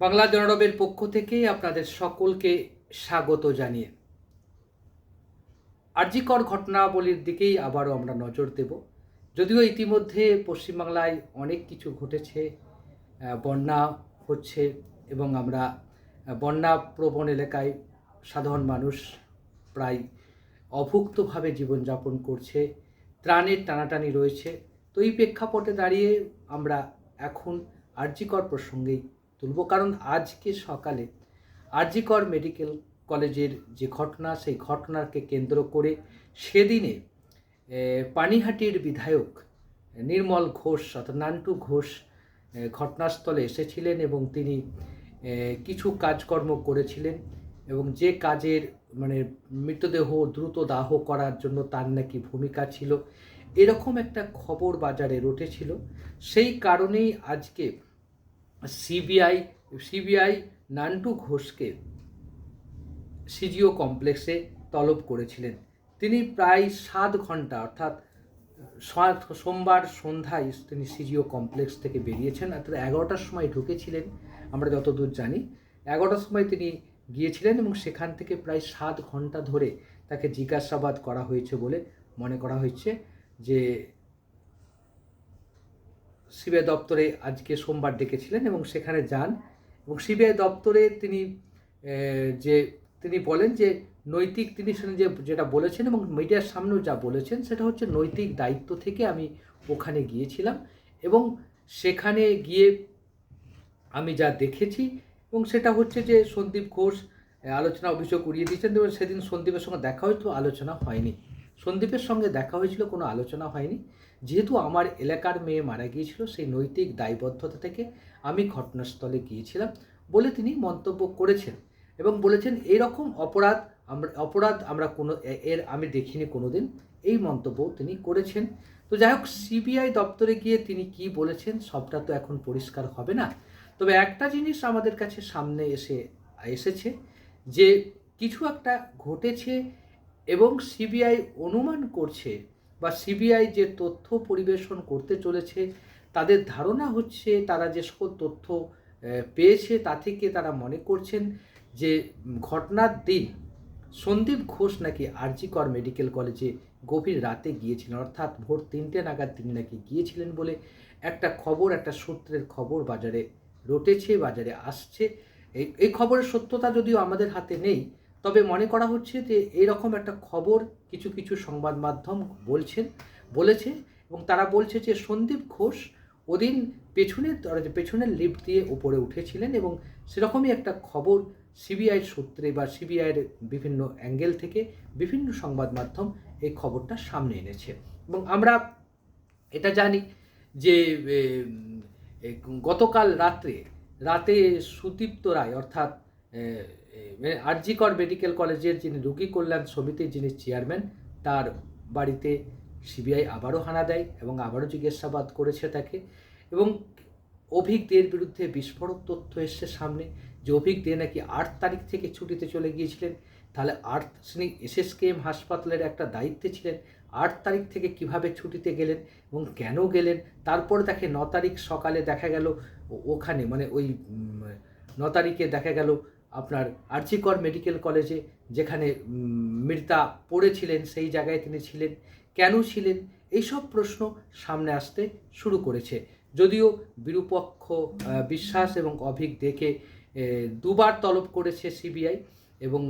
বাংলা জনরবের পক্ষ থেকে আপনাদের সকলকে স্বাগত জানিয়ে। আর্যিকর ঘটনাবলীর দিকেই আবারও আমরা নজর দেব। যদিও ইতিমধ্যে পশ্চিমবাংলায় অনেক কিছু ঘটেছে বন্যা হচ্ছে এবং আমরা বন্যা প্রবণ এলাকায় সাধারণ মানুষ প্রায় অভুক্তভাবে জীবনযাপন করছে, ত্রাণের টানাটানি রয়েছে। তো এই প্রেক্ষাপটে দাঁড়িয়ে আমরা এখন আরজিকর প্রসঙ্গেই তুলব। কারণ আজকে সকালে আরজিকর মেডিকেল কলেজের যে ঘটনা, সেই ঘটনাকে কেন্দ্র করে সেদিনে পানিহাটির বিধায়ক নির্মল ঘোষ অর্থাৎ নান্টু ঘোষ ঘটনাস্থলে এসেছিলেন এবং তিনি কিছু কাজকর্ম করেছিলেন এবং যে কাজের মানে মৃতদেহ দ্রুত দাহ করার জন্য তার নাকি ভূমিকা ছিল। এরকম একটা খবর বাজারে রটেছিল। সেই কারণেই আজকে সিবিআই সিবিআই নান্টু ঘোষকে সিজিও কমপ্লেক্সে তলব করেছিলেন। তিনি প্রায় সাত ঘণ্টা, অর্থাৎ সোমবার সন্ধ্যায় তিনি সিজিও কমপ্লেক্স থেকে বেরিয়েছেন, অর্থাৎ এগারোটার সময় ঢুকেছিলেন, আমরা যতদূর জানি। এগারোটার সময় তিনি গিয়েছিলেন এবং সেখান থেকে প্রায় সাত ঘণ্টা ধরে তাকে জিজ্ঞাসাবাদ করা হয়েছে বলে মনে করা হয়েছে যে সিবিআই দপ্তরে আজকে সোমবার ডেকেছিলেন এবং সেখানে যান এবং সিবিআই দপ্তরে তিনি যে তিনি বলেন যে নৈতিক তিনি যে যেটা বলেছেন এবং মিডিয়ার সামনেও যা বলেছেন সেটা হচ্ছে নৈতিক দায়িত্ব থেকে আমি ওখানে গিয়েছিলাম এবং সেখানে গিয়ে আমি যা দেখেছি এবং সেটা হচ্ছে যে সন্দীপ ঘোষ আলোচনা অভিযোগ উড়িয়ে দিয়েছেন এবং সেদিন সন্দীপের সঙ্গে দেখা হয়তো আলোচনা হয়নি। সন্দীপের সঙ্গে দেখা হয়েছিল, কোনো আলোচনা হয়নি। যেহেতু আমার এলাকার মেয়ে মারা গিয়েছিল, সেই নৈতিক দায়বদ্ধতা থেকে আমি ঘটনাস্থলে গিয়েছিলাম বলে তিনি মন্তব্য করেছেন এবং বলেছেন, এরকম অপরাধ আমরা অপরাধ আমরা কোনো এর আমি দেখিনি কোনো দিন এই মন্তব্য তিনি করেছেন। তো যাই হোক, সিবিআই দপ্তরে গিয়ে তিনি কি বলেছেন সবটা তো এখন পরিষ্কার হবে না। তবে একটা জিনিস আমাদের কাছে সামনে এসে, এসেছে যে কিছু একটা ঘটেছে এবং সিবিআই অনুমান করছে বা সিবিআই যে তথ্য পরিবেশন করতে চলেছে, তাদের ধারণা হচ্ছে তারা যে সকল তথ্য পেয়েছে তা থেকে তারা মনে করছেন যে ঘটনার দিন সন্দীপ ঘোষ নাকি আরজিকর মেডিকেল কলেজে গভীর রাতে গিয়েছিলেন, অর্থাৎ ভোর তিনটে নাগাদ তিনি নাকি গিয়েছিলেন বলে একটা খবর, একটা সূত্রের খবর বাজারে রটেছে, বাজারে আসছে। এই এই খবরের সত্যতা যদিও আমাদের হাতে নেই তবে মনে করা হচ্ছে যে এইরকম একটা খবর কিছু কিছু সংবাদ মাধ্যম বলছেন, বলেছে এবং তারা বলছে যে সন্দীপ ঘোষ ওদিন পেছনের পেছনের লিফট দিয়ে উপরে উঠেছিলেন এবং সেরকমই একটা খবর সিবিআইয়ের সূত্রে বা সিবিআইয়ের বিভিন্ন অ্যাঙ্গেল থেকে বিভিন্ন সংবাদ মাধ্যম এই খবরটা সামনে এনেছে। এবং আমরা এটা জানি যে গতকাল রাত্রে, রাতে সুদীপ্ত রায় অর্থাৎ আরজিকর মেডিকেল কলেজের যিনি রোগী কল্যাণ সমিতির যিনি চেয়ারম্যান, তার বাড়িতে সিবিআই আবারও হানা দেয় এবং আবারও জিজ্ঞাসাবাদ করেছে তাকে। এবং অভিক দের বিরুদ্ধে বিস্ফোরক তথ্য এসছে সামনে যে অভিক নাকি আট তারিখ থেকে ছুটিতে চলে গিয়েছিলেন। তাহলে আট তিনি এসএসকেএম হাসপাতালের একটা দায়িত্বে ছিলেন। আট তারিখ থেকে কীভাবে ছুটিতে গেলেন এবং কেন গেলেন? তারপর তাকে ন তারিখ সকালে দেখা গেল ওখানে মানে ওই ন তারিখে দেখা গেল আপনার আর্চিকর মেডিকেল কলেজে যেখানে মৃতা পড়েছিলেন, সেই জায়গায় তিনি ছিলেন। কেন ছিলেন? এইসব প্রশ্ন সামনে আসতে শুরু করেছে। যদিও বিরূপক্ষ বিশ্বাস এবং অভিক দেখে দুবার তলব করেছে সিবিআই এবং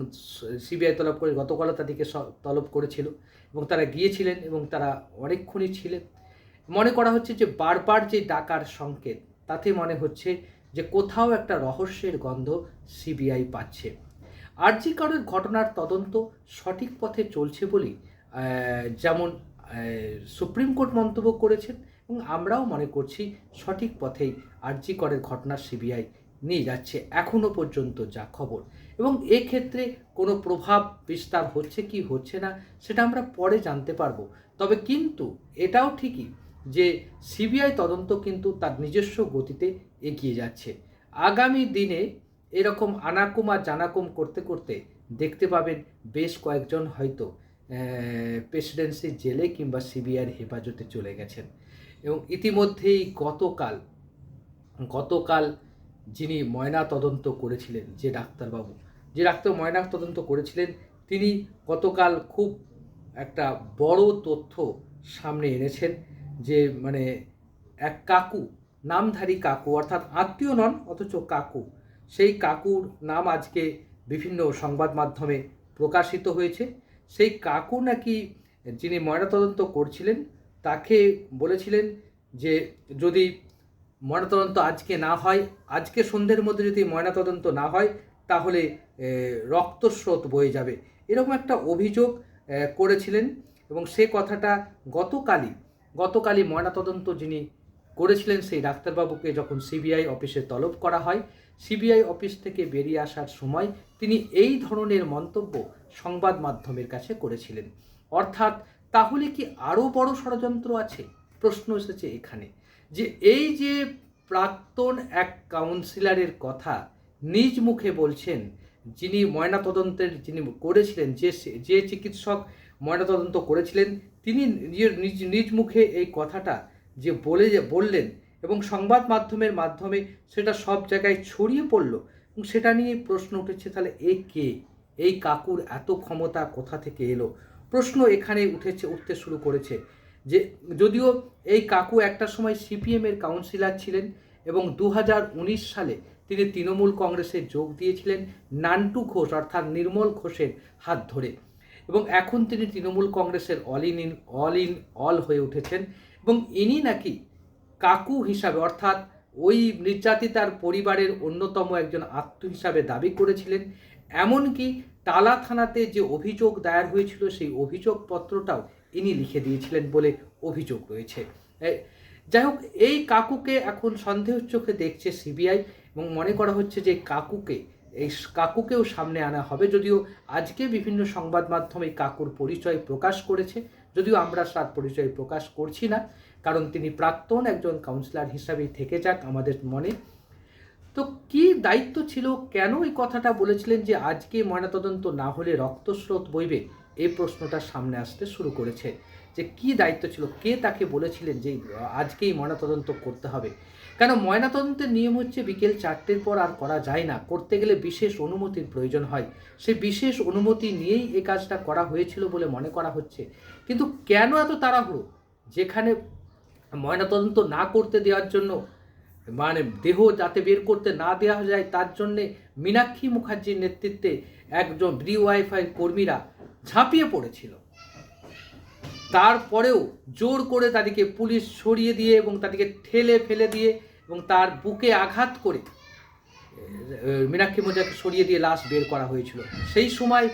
সিবিআই তলব করে গতকাল তাদেরকে তলব করেছিল এবং তারা গিয়েছিলেন এবং তারা অনেকক্ষণই ছিলেন। মনে করা হচ্ছে যে বারবার যে ডাকার সংকেত, তাতে মনে হচ্ছে যে কোথাও একটা রহস্যের গন্ধ সিবিআই পাচ্ছে। আরজি কারোর ঘটনার তদন্ত সঠিক পথে চলছে বলেই যেমন সুপ্রিম কোর্ট মন্তব্য করেছেন এবং আমরাও মনে করছি সঠিক পথেই আরজি করের ঘটনা সিবিআই নিয়ে যাচ্ছে। এখনও পর্যন্ত যা খবর। এবং এক্ষেত্রে কোনো প্রভাব বিস্তার হচ্ছে কি হচ্ছে না, সেটা আমরা পরে জানতে পারব। তবে কিন্তু এটাও ঠিকই যে সিবিআই তদন্ত কিন্তু তার নিজস্ব গতিতে এগিয়ে যাচ্ছে। আগামী দিনে এরকম আনাকুম জানাকুম করতে করতে দেখতে পাবেন বেশ কয়েকজন হয়তো প্রেসিডেন্সি জেলে কিংবা সিবিআইয়ের হেফাজতে চলে গেছেন। এবং ইতিমধ্যেই গতকাল গতকাল যিনি ময়না তদন্ত করেছিলেন, যে ডাক্তারবাবু, যে ডাক্তার ময়না তদন্ত করেছিলেন, তিনি গতকাল খুব একটা বড় তথ্য সামনে এনেছেন। যে মানে এক কাকু, নামধারী কাকু, অর্থাৎ আত্মীয় নন, অথচ কাকু। সেই কাকুর নাম আজকে বিভিন্ন সংবাদ মাধ্যমে প্রকাশিত হয়েছে। সেই কাকু নাকি যিনি ময়নাতদন্ত করছিলেন, তাকে বলেছিলেন যে যদি ময়নাতদন্ত আজকে না হয়, আজকে সন্ধ্যের মধ্যে যদি ময়নাতদন্ত না হয়, তাহলে রক্তস্রোত বয়ে যাবে। এরকম একটা অভিযোগ করেছিলেন এবং সে কথাটা গতকালই গতকালই ময়নাতদন্ত যিনি করেছিলেন সেই ডাক্তারবাবুকে যখন সিবিআই অফিসে তলব করা হয়, সিবিআই অফিস থেকে বেরিয়ে আসার সময় তিনি এই ধরনের মন্তব্য সংবাদ মাধ্যমের কাছে করেছিলেন। অর্থাৎ, তাহলে কি আরও বড় ষড়যন্ত্র আছে? প্রশ্ন এসেছে এখানে যে এই যে প্রাক্তন এক কাউন্সিলরের কথা নিজ মুখে বলছেন, যিনি ময়নাতদন্তের, যিনি করেছিলেন, যে যে চিকিৎসক ময়নাতদন্ত করেছিলেন তিনি নিজের নিজ নিজ মুখে এই কথাটা যে বলে, যে বললেন এবং সংবাদ মাধ্যমের মাধ্যমে সেটা সব জায়গায় ছড়িয়ে পড়ল এবং সেটা নিয়ে প্রশ্ন উঠেছে, তাহলে এ কে? এই কাকুর এত ক্ষমতা কোথা থেকে এলো? প্রশ্ন এখানে উঠেছে, উঠতে শুরু করেছে যে যদিও এই কাকু একটা সময় সিপিএমের কাউন্সিলর ছিলেন এবং দু হাজার উনিশ সালে তিনি তৃণমূল কংগ্রেসে যোগ দিয়েছিলেন নান্টু ঘোষ, অর্থাৎ নির্মল ঘোষের হাত ধরে। এবং এখন তিনি তৃণমূল কংগ্রেসের all in in all in all হয়ে উঠেছেন। এবং ইনি নাকি কাকু হিসাবে, অর্থাৎ ওই নির্যাতিতার পরিবারের অন্যতম একজন আত্ম হিসাবে দাবি করেছিলেন। এমনকি টালা থানাতে যে অভিযোগ দায়ের হয়েছিল, সেই অভিযোগপত্রটাও ইনি লিখে দিয়েছিলেন বলে অভিযোগ রয়েছে। যাই হোক, এই কাকুকে এখন সন্দেহের চোখে দেখছে সিবিআই এবং মনে করা হচ্ছে যে কাকুকে এই কাকুকেও সামনে আনা হবে। যদিও আজকে বিভিন্ন সংবাদ মাধ্যমে কাকুর পরিচয় প্রকাশ করেছে। যদিও আমরা তার পরিচয় প্রকাশ করছি না, কারণ তিনি প্রাক্তন একজন কাউন্সিলর হিসাবেই থেকে যাক আমাদের মনে। তো কি দায়িত্ব ছিল? কেন এই কথাটা বলেছিলেন যে আজকে ময়নাতদন্ত না হলে রক্তস্রোত বইবে? এই প্রশ্নটা সামনে আসতে শুরু করেছে। যে কি দায়িত্ব ছিল? কে তাকে বলেছিলেন যে আজকেই ময়নাতদন্ত করতে হবে? কেন ময়নাতদন্তের নিয়ম হচ্ছে বিকেল চারটের পর আর করা যায় না। করতে গেলে বিশেষ অনুমতির প্রয়োজন হয়। সে বিশেষ অনুমতি নিয়েই এ কাজটা করা হয়েছিল বলে মনে করা হচ্ছে। কিন্তু কেন এত তাড়াহুড়ো? যেখানে ময়নাতদন্ত না করতে দেওয়ার জন্য মানে দেহ যাতে বের করতে না দেওয়া যায়, তার জন্যে মীনাক্ষী মুখার্জির নেতৃত্বে একজন ব্রি ডিওয়াইফাই কর্মীরা ঝাঁপিয়ে পড়েছিল। তারপরেও জোর করে তাদেরকে পুলিশ সরিয়ে দিয়ে এবং তাদেরকে ঠেলে ফেলে দিয়ে এবং তার বুকে আঘাত করে মীনাক্ষী মোজাকে সরিয়ে দিয়ে লাশ বের করা হয়েছিল। সেই সময়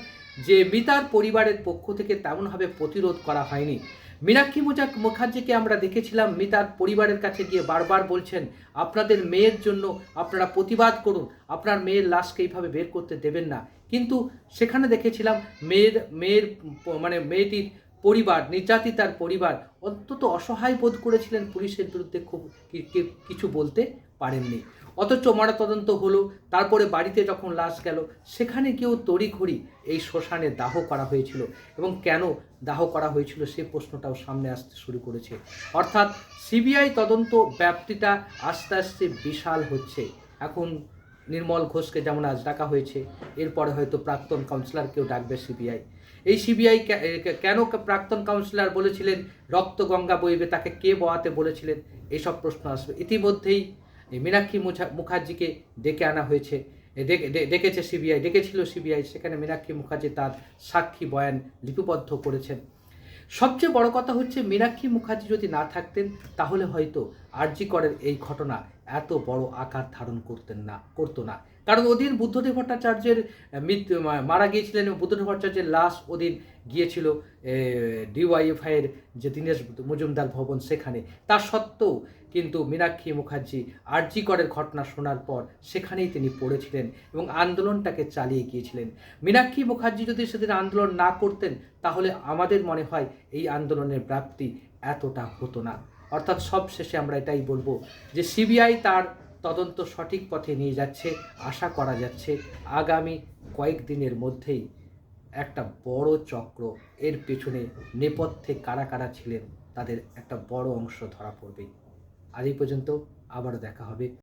যে মিতার পরিবারের পক্ষ থেকে তেমনভাবে প্রতিরোধ করা হয়নি। মীনাক্ষী মুজা মুখার্জিকে আমরা দেখেছিলাম, মিতার পরিবারের কাছে গিয়ে বারবার বলছেন, আপনাদের মেয়ের জন্য আপনারা প্রতিবাদ করুন, আপনার মেয়ের লাশকে এইভাবে বের করতে দেবেন না। কিন্তু সেখানে দেখেছিলাম, মেয়ের মেয়ের মানে মেয়েটির পরিবার, নির্যাতিতার পরিবার অত্যন্ত অসহায় বোধ করেছিলেন পুলিশের বিরুদ্ধে খুব কিছু বলতে পারেননি। অথচ ময়নাতদন্ত হলো, তারপরে বাড়িতে যখন লাশ গেল, সেখানে গিয়েও তড়িঘড়ি এই শ্মশানে দাহ করা হয়েছিল। এবং কেন দাহ করা হয়েছিল সে প্রশ্নটাও সামনে আসতে শুরু করেছে। অর্থাৎ সিবিআই তদন্ত ব্যাপ্তিটা আস্তে আস্তে বিশাল হচ্ছে। এখন নির্মল ঘোষকে যেমন আজ ডাকা হয়েছে, এরপরে হয়তো প্রাক্তন কাউন্সিলরকেও ডাকবে সিবিআই। এই সিবিআই কেন প্রাক্তন কাউন্সিলর বলেছিলেন, রক্ত গঙ্গা বইবে, তাকে কে বয়াতে বলেছিলেন? এইসব প্রশ্ন আসবে। ইতিমধ্যেই মীনাক্ষী মুখার্জিকে ডেকে আনা হয়েছে। ডেকে- ডেকেছে সিবিআই, ডেকেছিল সিবিআই, সেখানে মীনাক্ষী মুখার্জি তার সাক্ষী বয়ান লিপিবদ্ধ করেছেন। সবচেয়ে বড় কথা হচ্ছে, মীনাক্ষী মুখার্জি যদি না থাকতেন, তাহলে হয়তো আরজি করের এই ঘটনা এত বড় আকার ধারণ করতেন না, করতো না। কারণ ওদিন বুদ্ধদেব ভট্টাচার্যের মৃত্যু মারা গিয়েছিলেন এবং বুদ্ধদেব ভট্টাচার্যের লাশ ওদিন গিয়েছিল ডিওয়াইএফআইয়ের যে দীনেশ মজুমদার ভবন সেখানে। তা সত্ত্বেও কিন্তু মীনাক্ষী মুখার্জি আরজি করের ঘটনা শোনার পর সেখানেই তিনি পড়েছিলেন এবং আন্দোলনটাকে চালিয়ে গিয়েছিলেন। মীনাক্ষী মুখার্জি যদি সেদিন আন্দোলন না করতেন, তাহলে আমাদের মনে হয় এই আন্দোলনের ব্যাপ্তি এতটা হতো না। অর্থাৎ সব শেষে আমরা এটাই বলব যে সিবিআই তার তদন্ত সঠিক পথে নিয়ে যাচ্ছে, আশা করা যাচ্ছে। আগামী কয়েকদিনের মধ্যেই একটা বড় চক্র এর পেছনে নেপথ্যে কারা কারা ছিলেন, তাদের একটা বড় অংশ ধরা পড়বে। আজ এই পর্যন্ত আবার দেখা হবে।